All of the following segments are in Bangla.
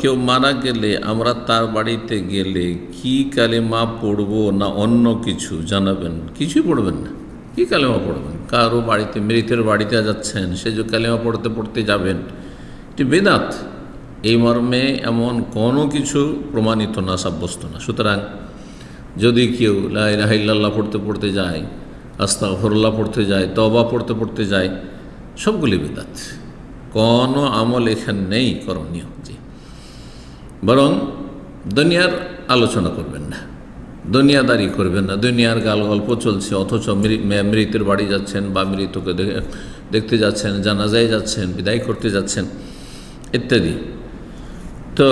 কেউ মারা গেলে আমরা তার বাড়িতে গেলে কি কালেমা পড়ব না অন্য কিছু জানাবেন? কিছুই পড়বেন না। কি কালেমা পড়বেন? কারও বাড়িতে, মৃতের বাড়িতে যাচ্ছেন, সে যে কালেমা পড়তে পড়তে যাবেন, এটি বেদাত। এই মর্মে এমন কোনো কিছু প্রমাণিত না, সাব্যস্ত না। সুতরাং যদি কেউ লাহিল্লাহ পড়তে পড়তে যায় আস্তা ফরুল্লাহ পড়তে যায় তবা পড়তে পড়তে যায়, সবগুলি বেদাত। কোনো আমল এখানে নেই, করণীয়। বরং দুনিয়ার আলোচনা করবেন না। দুনিয়াদারি করবেন না। দুনিয়ার গাল গল্প চলছে, অথচ মৃতের বাড়ি যাচ্ছেন বা মৃতকে দেখতে যাচ্ছেন, জানাজায় যাচ্ছেন, বিদায় করতে যাচ্ছেন, ইত্যাদি। তো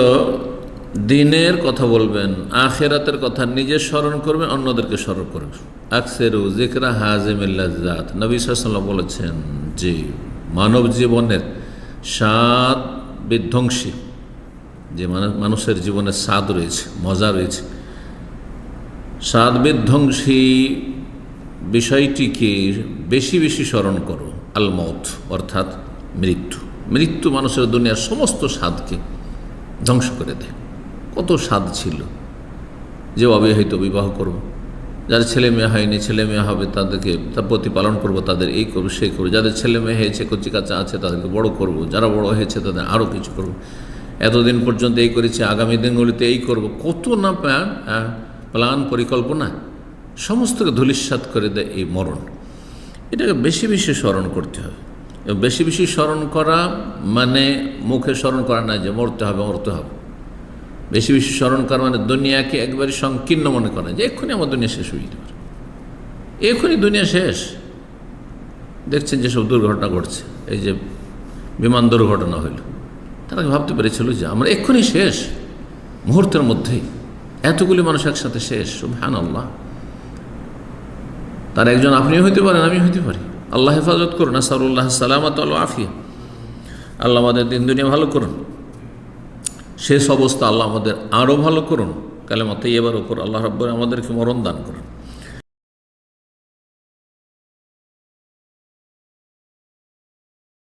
দিনের কথা বলবেন, আখেরাতের কথা নিজে স্মরণ করবেন, অন্যদেরকে স্মরণ করবেন। আকসেরু জিকরা হাজেমিল্লাজাত নবী সাল্লাম বলেছেন যে মানব জীবনের স্বাদ বিধ্বংসী। যে মানুষের জীবনে স্বাদ রয়েছে, মজা রয়েছে। স্বাদ বিধ্বংসী বিষয়টিকে বেশি বেশি স্মরণ করো আল মত অর্থাৎ মৃত্যু। মৃত্যু মানুষের দুনিয়ার সমস্ত স্বাদকে ধ্বংস করে দেয়। কত স্বাদ ছিল যে অবিবাহিত বিবাহ করব। যার ছেলে মেয়ে হয়নি, ছেলে মেয়ে হবে, তাদেরকে তার প্রতিপালন করব, তাদের এই করব সেই করব। যাদের ছেলে মেয়ে হয়েছে কচি কাচা আছে তাদেরকে বড় করব। যারা বড় হয়েছে তাদের আরও কিছু করব। এতদিন পর্যন্ত এই করেছি আগামী দিনগুলিতে এই করব। কত না প্ল্যান আহ, প্ল্যান পরিকল্পনা সমস্তকে ধূলিসাৎ করে দেয় এই মরণ। এটাকে বেশি বেশি স্মরণ করতে হবে। বেশি বেশি স্মরণ করা মানে মুখে স্মরণ করা না যে মরতে হবে মরতে হবে। বেশি বেশি স্মরণ করা মানে দুনিয়াকে একবারে সংকীর্ণ মনে করা যে এক্ষুনি আমার দুনিয়া শেষ হয়ে যেতে পারে। এক্ষুনি দুনিয়া শেষ। দেখছেন যেসব দুর্ঘটনা ঘটছে এই যে বিমান দুর্ঘটনা হইল। তারা ভাবতে পেরেছিল যে আমরা এক্ষুনি শেষ, মুহূর্তের মধ্যেই। এতগুলি মানুষ একসাথে শেষ হ্যান আল্লাহ তার একজন, আপনিও হইতে পারেন আমি হইতে পারি। আল্লাহ হেফাজত করুন, আসারুল্লাহ, সালামত আল্লাহ আফিয়া। আল্লাহ আমাদের দিন দুনিয়া ভালো করুন। শেষ অবস্থা আল্লাহ আমাদের আরও ভালো করুন। কালে মতো এবার ওপর আল্লাহ রব্বর আমাদেরকে মরণ দান করুন।